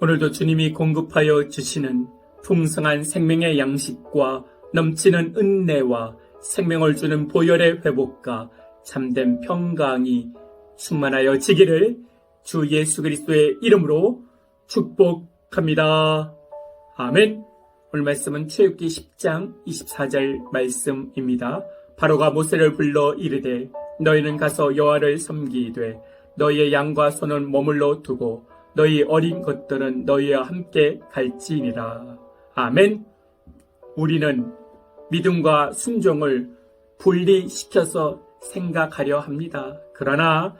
오늘도 주님이 공급하여 주시는 풍성한 생명의 양식과 넘치는 은혜와 생명을 주는 보혈의 회복과 참된 평강이 충만하여 지기를 주 예수 그리스도의 이름으로 축복합니다. 아멘. 오늘 말씀은 출애굽기 10장 24절 말씀입니다. 바로가 모세를 불러 이르되 너희는 가서 여호와를 섬기되 너희의 양과 소는 머물러 두고 너희 어린 것들은 너희와 함께 갈지니라. 아멘. 우리는 믿음과 순종을 분리시켜서 생각하려 합니다. 그러나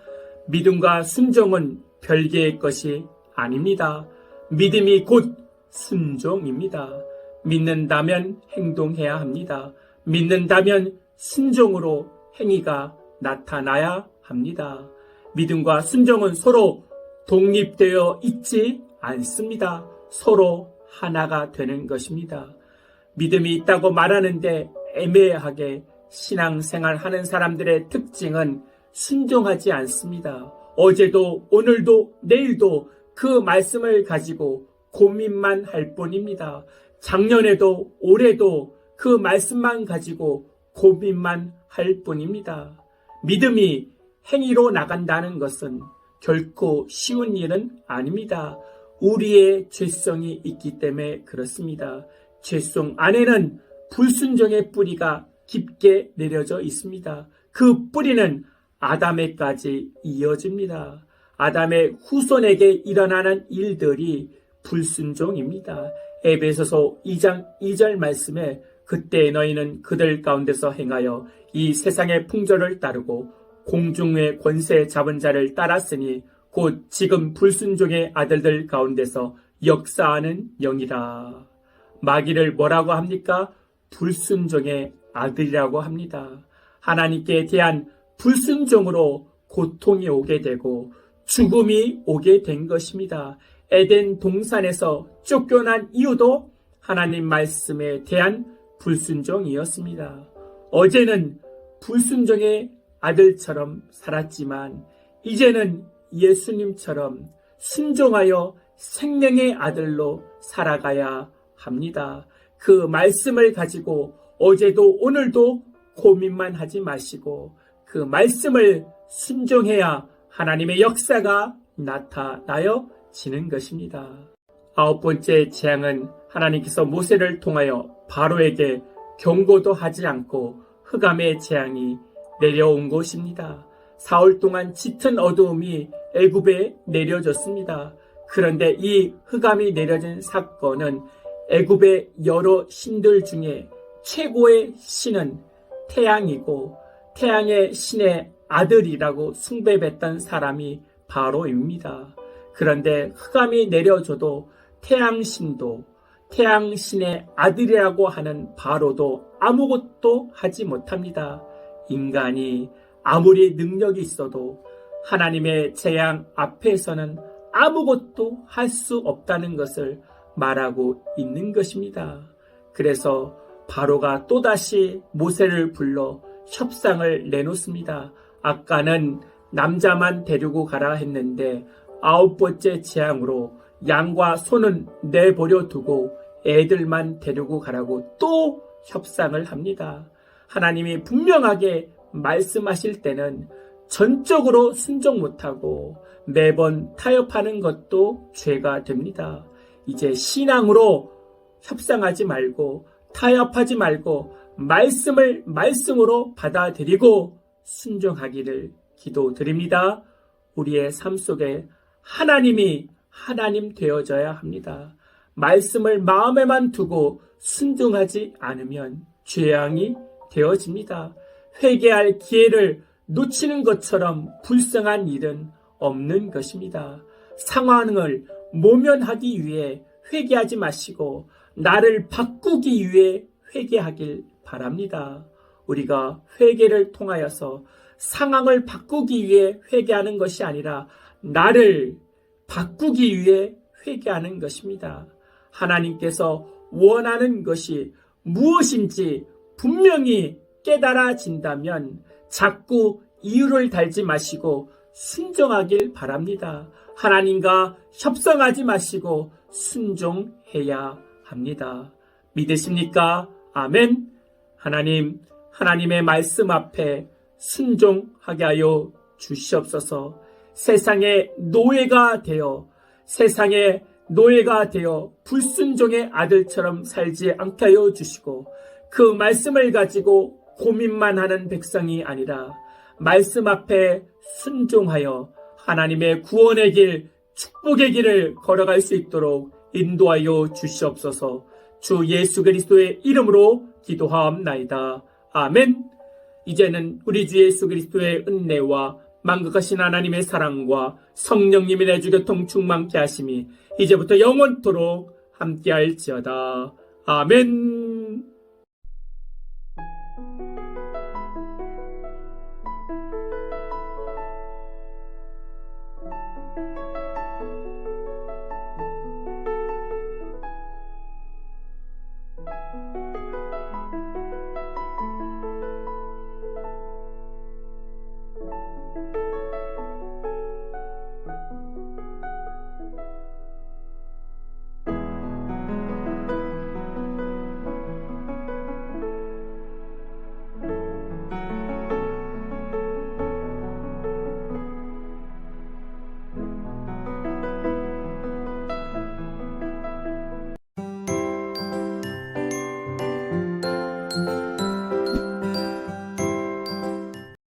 믿음과 순종은 별개의 것이 아닙니다. 믿음이 곧 순종입니다. 믿는다면 행동해야 합니다. 믿는다면 순종으로 행위가 나타나야 합니다. 믿음과 순종은 서로 독립되어 있지 않습니다. 서로 하나가 되는 것입니다. 믿음이 있다고 말하는데 애매하게 신앙생활 하는 사람들의 특징은 순종하지 않습니다. 어제도 오늘도 내일도 그 말씀을 가지고 고민만 할 뿐입니다. 작년에도 올해도 그 말씀만 가지고 고민만 할 뿐입니다. 믿음이 행위로 나간다는 것은 결코 쉬운 일은 아닙니다. 우리의 죄성이 있기 때문에 그렇습니다. 죄성 안에는 불순종의 뿌리가 깊게 내려져 있습니다. 그 뿌리는 아담에까지 이어집니다. 아담의 후손에게 일어나는 일들이 불순종입니다. 에베소서 2장 2절 말씀에 그때 너희는 그들 가운데서 행하여 이 세상의 풍조를 따르고 공중의 권세 잡은 자를 따랐으니 곧 지금 불순종의 아들들 가운데서 역사하는 영이라. 마귀를 뭐라고 합니까? 불순종의 아들이라고 합니다. 하나님께 대한 불순종으로 고통이 오게 되고 죽음이 오게 된 것입니다. 에덴 동산에서 쫓겨난 이유도 하나님 말씀에 대한 불순종이었습니다. 어제는 불순종의 아들처럼 살았지만 이제는 예수님처럼 순종하여 생명의 아들로 살아가야 합니다. 그 말씀을 가지고 어제도 오늘도 고민만 하지 마시고 그 말씀을 순종해야 하나님의 역사가 나타나여 지는 것입니다. 아홉 번째 재앙은 하나님께서 모세를 통하여 바로에게 경고도 하지 않고 흑암의 재앙이 내려온 것입니다. 사흘 동안 짙은 어두움이 애굽에 내려졌습니다. 그런데 이 흑암이 내려진 사건은 애굽의 여러 신들 중에 최고의 신은 태양이고 태양의 신의 아들이라고 숭배했던 사람이 바로입니다. 그런데 흑암이 내려져도 태양신도 태양신의 아들이라고 하는 바로도 아무것도 하지 못합니다. 인간이 아무리 능력이 있어도 하나님의 재앙 앞에서는 아무것도 할 수 없다는 것을 말하고 있는 것입니다. 그래서 바로가 또다시 모세를 불러 협상을 내놓습니다. 아까는 남자만 데리고 가라 했는데 아홉 번째 재앙으로 양과 소는 내버려 두고 애들만 데리고 가라고 또 협상을 합니다. 하나님이 분명하게 말씀하실 때는 전적으로 순종 못하고 매번 타협하는 것도 죄가 됩니다. 이제 신앙으로 협상하지 말고 타협하지 말고 말씀을 말씀으로 받아들이고 순종하기를 기도드립니다. 우리의 삶 속에 하나님이 하나님 되어져야 합니다. 말씀을 마음에만 두고 순종하지 않으면 죄앙이 되어집니다. 회개할 기회를 놓치는 것처럼 불쌍한 일은 없는 것입니다. 상황을 모면하기 위해 회개하지 마시고 나를 바꾸기 위해 회개하길 바랍니다. 우리가 회개를 통하여서 상황을 바꾸기 위해 회개하는 것이 아니라 나를 바꾸기 위해 회개하는 것입니다. 하나님께서 원하는 것이 무엇인지 분명히 깨달아진다면 자꾸 이유를 달지 마시고 순종하길 바랍니다. 하나님과 협상하지 마시고 순종해야 합니다. 믿으십니까? 아멘. 하나님, 하나님의 말씀 앞에 순종하게 하여 주시옵소서. 세상의 노예가 되어 세상의 노예가 되어 불순종의 아들처럼 살지 않게 하여 주시고 그 말씀을 가지고 고민만 하는 백성이 아니라 말씀 앞에 순종하여 하나님의 구원의 길, 축복의 길을 걸어갈 수 있도록 인도하여 주시옵소서 주 예수 그리스도의 이름으로 기도하옵나이다. 아멘. 이제는 우리 주 예수 그리스도의 은혜와 만극하신 하나님의 사랑과 성령님의 내주 교통 충만케 하심이 이제부터 영원토록 함께할지어다. 아멘.